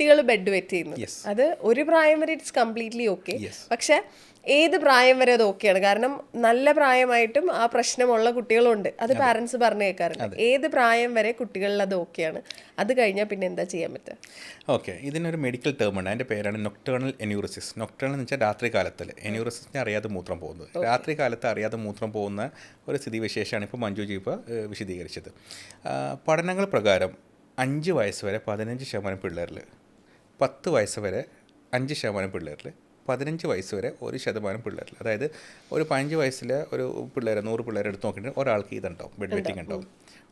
കുട്ടികൾ bed wet ചെയ്യുന്നത്. അത് ഒരു പ്രായം വരെ ഇറ്റ്സ് കംപ്ലീറ്റ്ലി ഓക്കെ. പക്ഷെ ഏത് പ്രായം വരെ അത് ഓക്കെയാണ് കാരണം നല്ല പ്രായമായിട്ടും ആ പ്രശ്നമുള്ള കുട്ടികളുണ്ട്. അത് പാരൻസ് പറഞ്ഞു കേൾക്കാറുണ്ട് ഏത് പ്രായം വരെ കുട്ടികളിൽ അത് ഓക്കെയാണ് അത് കഴിഞ്ഞാൽ പിന്നെ എന്താ ചെയ്യാൻ പറ്റുക? ഓക്കെ ഇതിനൊരു മെഡിക്കൽ ടേം ഉണ്ട്. അതിന്റെ പേരാണ് നൊക്ടേണൽ എന്യൂറിസിസ് നൊക്ടേണൽ എന്ന് വെച്ചാൽ രാത്രി കാലത്തിൽ എന്യൂറിസിസിനെ അറിയാതെ മൂത്രം പോകുന്നത്. രാത്രി കാലത്ത് അറിയാതെ മൂത്രം പോകുന്ന ഒരു സ്ഥിതിവിശേഷമാണ് ഇപ്പോൾ മഞ്ജുജി ഇപ്പോൾ വിശദീകരിച്ചത്. പഠനങ്ങൾ പ്രകാരം അഞ്ച് വയസ്സ് വരെ പതിനഞ്ച് ശതമാനം പിള്ളേരിൽ പത്ത് വയസ്സ് വരെ അഞ്ച് ശതമാനം പിള്ളേരിൽ പതിനഞ്ച് വയസ്സ് വരെ ഒരു ശതമാനം പിള്ളേരിൽ. അതായത് ഒരു പതിനഞ്ച് വയസ്സിലെ ഒരു പിള്ളേരെ നൂറ് പിള്ളേരെ എടുത്ത് നോക്കിയിട്ടുണ്ടെങ്കിൽ ഒരാൾക്ക് ഇതുണ്ടാവും ബെഡ് വെറ്റിംഗ് ഉണ്ടാവും.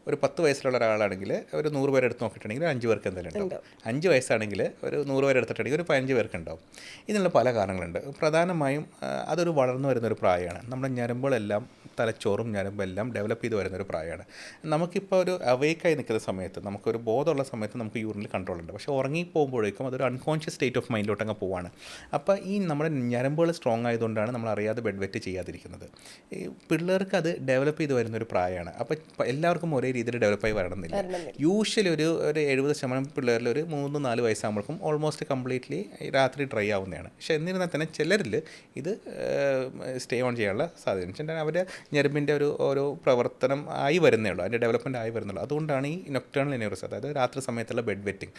ഒരു പത്ത് വയസ്സിലുള്ള ഒരാളാണെങ്കിൽ ഒരു നൂറ് പേരെ എടുത്ത് നോക്കിയിട്ടുണ്ടെങ്കിൽ അഞ്ച് പേർക്ക് എന്തായാലും ഉണ്ടാവും. അഞ്ച് വയസ്സാണെങ്കിൽ ഒരു നൂറ് പേരെ എടുത്തിട്ടുണ്ടെങ്കിൽ ഒരു പതിനഞ്ച് പേർക്ക് ഉണ്ടാവും. ഇതിനുള്ള പല കാരണങ്ങളുണ്ട്. പ്രധാനമായും അതൊരു വളർന്നു വരുന്ന ഒരു പ്രായമാണ്. നമ്മുടെ ഞരമ്പുകളെല്ലാം തലച്ചോറും ഞാനും എല്ലാം ഡെവലപ്പ് ചെയ്ത് വരുന്ന ഒരു പ്രായമാണ്. നമുക്കിപ്പോൾ ഒരു അവേക്കായി നിൽക്കുന്ന സമയത്ത് നമുക്കൊരു ബോധമുള്ള സമയത്ത് നമുക്ക് യൂറിനിൽ കൺട്രോൾ ഉണ്ട്. പക്ഷേ ഉറങ്ങി പോകുമ്പോഴേക്കും അതൊരു അൺകോൺഷ്യസ് സ്റ്റേറ്റ് ഓഫ് മൈൻഡിലോട്ട് അങ്ങ് പോവാണ്. അപ്പോൾ ഈ നമ്മുടെ ഞരമ്പുകൾ സ്ട്രോങ് ആയതുകൊണ്ടാണ് നമ്മൾ അറിയാതെ ബെഡ് വെറ്റ് ചെയ്യാതിരിക്കുന്നത്. ഈ പിള്ളേർക്ക് അത് ഡെവലപ്പ് ചെയ്ത് വരുന്ന ഒരു പ്രായമാണ്. അപ്പോൾ എല്ലാവർക്കും ഒരേ രീതിയിൽ ഡെവലപ്പായി വരണമെന്നില്ല. യൂഷ്വലി ഒരു ഒരു എഴുപത് ശതമാനം പിള്ളേരിൽ ഒരു മൂന്ന് നാല് വയസ്സാകുമ്പോഴേക്കും ഓൾമോസ്റ്റ് കംപ്ലീറ്റ്ലി രാത്രി ഡ്രൈ ആവുന്നതാണ്. പക്ഷേ എന്നിരുന്നാൽ തന്നെ ചിലരിൽ ഇത് സ്റ്റേ ഓൺ ചെയ്യാനുള്ള സാധ്യത വെച്ചാൽ അവരുടെ ഞരമ്പിന്റെ ഒരു ഒരു പ്രവർത്തനം ആയി വരുന്നേ ഉള്ളൂ. അതിന്റെ ഡെവലപ്മെന്റ് ആയി വരുന്നുള്ളൂ അതുകൊണ്ടാണ് ഈ നൊക്ടേണൽ എനോറിസ് അതായത് രാത്രി സമയത്തുള്ള ബെഡ് വെറ്റിംഗ്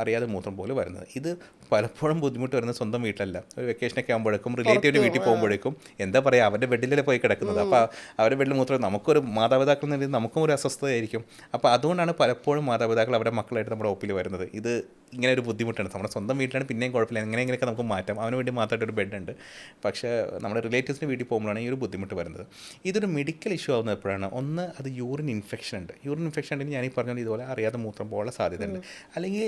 അറിയാതെ മൂത്രം പോലെ വരുന്നത്. ഇത് പലപ്പോഴും ബുദ്ധിമുട്ട് വരുന്നത് സ്വന്തം വീട്ടിലല്ല. ഒരു വെക്കേഷനൊക്കെ ആകുമ്പോഴേക്കും റിലേറ്റീവിന്റെ വീട്ടിൽ പോകുമ്പോഴേക്കും എന്താ പറയുക അവരുടെ ബെഡിലല്ലേ പോയി കിടക്കുന്നത്? അപ്പോൾ അവരുടെ ബെഡിൽ മൂത്രം നമുക്കൊരു മാതാപിതാക്കൾ എന്ന രീതിയിൽ നമുക്കും ഒരു അസ്വസ്ഥതയായിരിക്കും. അപ്പോൾ അതുകൊണ്ടാണ് പലപ്പോഴും മാതാപിതാക്കൾ അവരുടെ മക്കളായിട്ട് നമ്മുടെ ഒപ്പിൽ വരുന്നത്. ഇത് ഇങ്ങനെ ഒരു ബുദ്ധിമുട്ടാണ്. നമ്മുടെ സ്വന്തം വീട്ടിലാണ് പിന്നെയും കുഴപ്പമില്ല. എങ്ങനെ എങ്ങനെയൊക്കെ നമുക്ക് മാറ്റാം. അവന് വേണ്ടി മാത്രമായിട്ട് ഒരു ബെഡ് ഉണ്ട്. പക്ഷേ നമ്മുടെ റിലേറ്റീവ്സിന്റെ വീട്ടിൽ പോകുമ്പോഴാണ് ഈ ഒരു ബുദ്ധിമുട്ട് വരുന്നത്. ഇതൊരു മെഡിക്കൽ ഇഷ്യൂ ആവുന്നത് എപ്പോഴാണ്? ഒന്ന് അത് യൂറിൻ ഇൻഫെക്ഷൻ ഉണ്ട്. യൂറിൻ ഇൻഫെക്ഷൻ ഉണ്ടെങ്കിൽ ഞാൻ ഈ പറഞ്ഞ ഇതുപോലെ അറിയാതെ മൂത്രം പോകാനുള്ള സാധ്യതയുണ്ട്. അല്ലെങ്കിൽ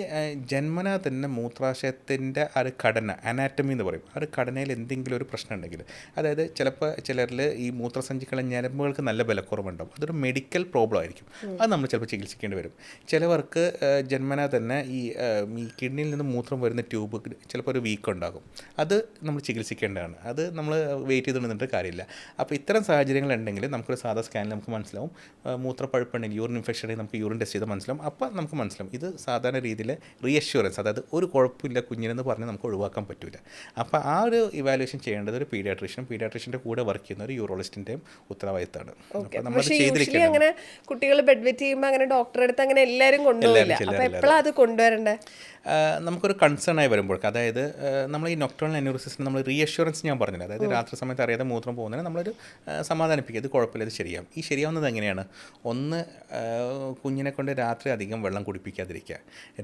ജന്മനാ തന്നെ മൂത്രാശയത്തിന്റെ ആ ഒരു ഘടന അനാറ്റമി എന്ന് പറയും. ആ ഒരു ഘടനയിൽ എന്തെങ്കിലും ഒരു പ്രശ്നം ഉണ്ടെങ്കിൽ അതായത് ചിലപ്പോൾ ചിലരിൽ ഈ മൂത്രസഞ്ചിക്കുള്ള ഞരമ്പുകൾക്ക് നല്ല ബലക്കുറവുണ്ടാവും. അതൊരു മെഡിക്കൽ പ്രോബ്ലം ആയിരിക്കും. അത് നമ്മൾ ചിലപ്പോൾ ചികിത്സിക്കേണ്ടി വരും. ചിലവർക്ക് ജന്മനാ തന്നെ ഈ ഈ കിഡ്നിയിൽ നിന്ന് മൂത്രം വരുന്ന ട്യൂബ് ചിലപ്പോൾ ഒരു വീക്ക് ഉണ്ടാകും. അത് നമ്മൾ ചികിത്സിക്കേണ്ടതാണ്. അത് നമ്മൾ വെയിറ്റ് ചെയ്ത് നിന്നിട്ട് കാര്യമില്ല. അപ്പോൾ ഇത്തരം സാഹചര്യങ്ങൾ ഉണ്ടെങ്കിൽ നമുക്കൊരു സാധാ സ്കാനിൽ നമുക്ക് മനസ്സിലാവും. മൂത്രപ്പഴുപ്പ് മൂത്രപ്പഴുപ്പുണ്ടെങ്കിൽ യൂറിൻ ഇൻഫെക്ഷൻ ഉണ്ടെങ്കിൽ നമുക്ക് യൂറിൻ ടെസ്റ്റ് ചെയ്ത് മനസ്സിലാവും. അപ്പോൾ നമുക്ക് മനസ്സിലാവും. ഇത് സാധാരണ രീതിയിൽ റീഅഷ്യൂറൻസ് അതായത് ഒരു കുഴപ്പമില്ല കുഞ്ഞിനെന്ന് പറഞ്ഞ് നമുക്ക് ഒഴിവാക്കാൻ പറ്റില്ല അപ്പോൾ ആ ഒരു ഇവാലുവേഷൻ ചെയ്യേണ്ടത് ഒരു പീഡിയാട്രീഷ്യൻ പീഡിയാട്രീഷ്യന്റെ കൂടെ വർക്ക് ചെയ്യുന്ന ഒരു യൂറോളജിസ്റ്റിന്റെയും ഉത്തരവാദിത്തമാണ്. അപ്പോൾ നമ്മൾ അങ്ങനെ കുട്ടികൾ ബെഡ് വെറ്റ് ചെയ്യുമ്പോൾ അങ്ങനെ ഡോക്ടറെ അടുത്ത് അങ്ങനെ എല്ലാവരും കൊണ്ടുവരില്ല എല്ലാവരും അപ്പൊ എപ്പോഴാണ് അത് കൊണ്ടുവരണ്ടേ? നമുക്കൊരു കൺസേൺ ആയി വരുമ്പോൾ അതായത് നമ്മൾ ഈ നൊക്ടോണൽ അനൂറിസിന് നമ്മൾ റീഅഷുറൻസ് ഞാൻ പറഞ്ഞില്ല? അതായത് രാത്രി സമയത്ത് അറിയാതെ മൂത്രം പോകുന്നതിന് നമ്മളൊരു ആ, സമാധാനിപ്പിക്കുക ഇത് കുഴപ്പമില്ല ഇത് ശരിയാവും. ഈ ശരിയാവുന്നത് എങ്ങനെയാണ്? ഒന്ന് കുഞ്ഞിനെ കൊണ്ട് രാത്രി അധികം വെള്ളം കുടിപ്പിക്കാതിരിക്കുക.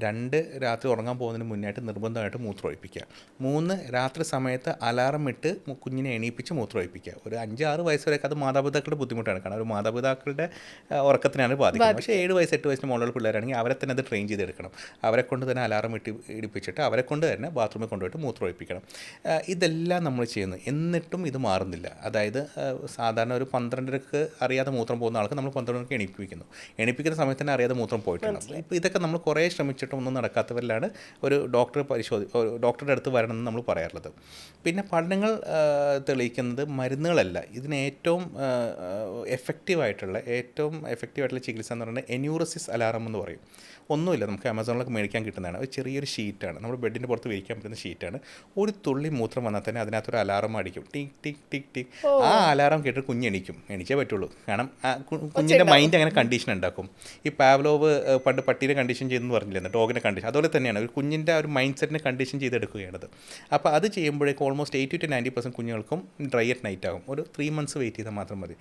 രണ്ട് രാത്രി ഉറങ്ങാൻ പോകുന്നതിന് മുന്നായിട്ട് നിർബന്ധമായിട്ട് മൂത്രമൊഴിപ്പിക്കുക. മൂന്ന് രാത്രി സമയത്ത് അലാറം ഇട്ട് കുഞ്ഞിനെ എണീപ്പിച്ച് മൂത്രമൊഴിപ്പിക്കുക. ഒരു അഞ്ചാറ് വയസ്സ് വരെയൊക്കെ അത് മാതാപിതാക്കളുടെ ബുദ്ധിമുട്ടാണ്. കാരണം ഒരു മാതാപിതാക്കളുടെ ഉറക്കത്തിനാണ് ബാധിക്കുന്നത്. പക്ഷേ ഏഴ് വയസ്സ് എട്ട് വയസ്സിന് മുകളിലുള്ള പിള്ളേരാണെങ്കിൽ അവരെ തന്നെ അത് ട്രെയിൻ ചെയ്തെടുക്കണം. അവരെ കൊണ്ട് തന്നെ അലാറം ഇട്ട് ഇടിപ്പിച്ചിട്ട് അവരെ കൊണ്ട് തന്നെ ബാത്റൂമിൽ കൊണ്ടുപോയിട്ട് മൂത്രമൊഴിപ്പിക്കണം. ഇതെല്ലാം നമ്മൾ ചെയ്യുന്നു. എന്നിട്ടും ഇത് മാറുന്നില്ല. അതായത് സാധാരണ ഒരു പന്ത്രണ്ടരക്ക് അറിയാതെ മൂത്രം പോകുന്ന ആൾക്ക് നമ്മൾ പന്ത്രണ്ടരക്ക് എണീപ്പിക്കുന്നു എണീപ്പിക്കുന്ന സമയത്ത് തന്നെ അറിയാതെ മൂത്രം പോയിട്ടുണ്ട്. ഇപ്പോൾ ഇതൊക്കെ നമ്മൾ കുറേ ശ്രമിച്ചിട്ടും ഒന്നും നടക്കാത്തവരിലാണ് ഒരു ഡോക്ടർ പരിശോധി ഡോക്ടറുടെ അടുത്ത് വരണമെന്ന് നമ്മൾ പറയാറുള്ളത്. പിന്നെ പഠനങ്ങൾ തെളിയിക്കുന്നത് മരുന്നുകളല്ല. ഇതിന് ഏറ്റവും എഫക്റ്റീവായിട്ടുള്ള ഏറ്റവും എഫക്റ്റീവായിട്ടുള്ള ചികിത്സ എന്ന് പറയുന്നത് എന്യൂറസിസ് അലാറം എന്ന് പറയും. ഒന്നുമില്ല നമുക്ക് ആമസോണിലൊക്കെ മേടിക്കാൻ കിട്ടുന്നതാണ്. ഒരു ചെറിയൊരു ഷീറ്റാണ്. നമ്മൾ ബെഡിന്റെ പുറത്ത് വിരിക്കാൻ പറ്റുന്ന ഷീറ്റാണ്. ഒരു തുള്ളി മൂത്രം വന്നാൽ തന്നെ അതിനകത്തൊരു അലാറം അടിക്കും. Tick tick tick tick. ആ അലാറം കേട്ട് കുഞ്ഞ് എണീക്കും. എണീച്ചേ പറ്റുള്ളൂ. കാരണം ആ കുഞ്ഞിന്റെ മൈൻഡ് അങ്ങനെ കണ്ടീഷൻ ഉണ്ടാക്കും. ഈ പാവ്ലോവ് പണ്ട് പട്ടീനെ കണ്ടീഷൻ ചെയ്തെന്ന് പറഞ്ഞില്ലേ? ഡോഗിനെ കണ്ടീഷൻ അതുപോലെ തന്നെയാണ് ഒരു കുഞ്ഞിന്റെ ഒരു മൈൻഡ് സെറ്റിനെ കണ്ടീഷൻ ചെയ്തെടുക്കുകയാണത്. അപ്പോൾ അത് ചെയ്യുമ്പോഴേക്കും almost eighty to ninety percent കുഞ്ഞുങ്ങൾക്കും ഡ്രൈ അറ്റ് നൈറ്റ് ആകും. ഒരു ത്രീ മന്ത്സ് വെയിറ്റ് ചെയ്താൽ മാത്രം മതി.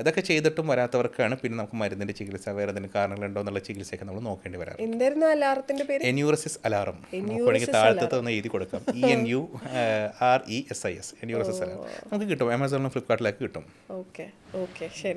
അതൊക്കെ ചെയ്തിട്ടും വരാത്തവർക്കാണ് പിന്നെ നമുക്ക് മരുന്നിന്റെ ചികിത്സ വേറെ എന്തെങ്കിലും കാരണങ്ങളുണ്ടോ എന്നുള്ള ചികിത്സയൊക്കെ നമ്മൾ നോക്കേണ്ടി വരാം എന്തായിരുന്നു അലാറത്തിന്റെ പേര്? എന്യൂറസിസ് അലാറം നോക്കുകയാണെങ്കിൽ താഴത്തെ ഒന്ന് എഴുതി കൊടുക്കാം. E N U R E S I S enuresis alarm നമുക്ക് കിട്ടും. ആമസോണിലും ഫ്ലിപ്കാർട്ടിലൊക്കെ കിട്ടും. ഓക്കെ ഓക്കെ ശരി.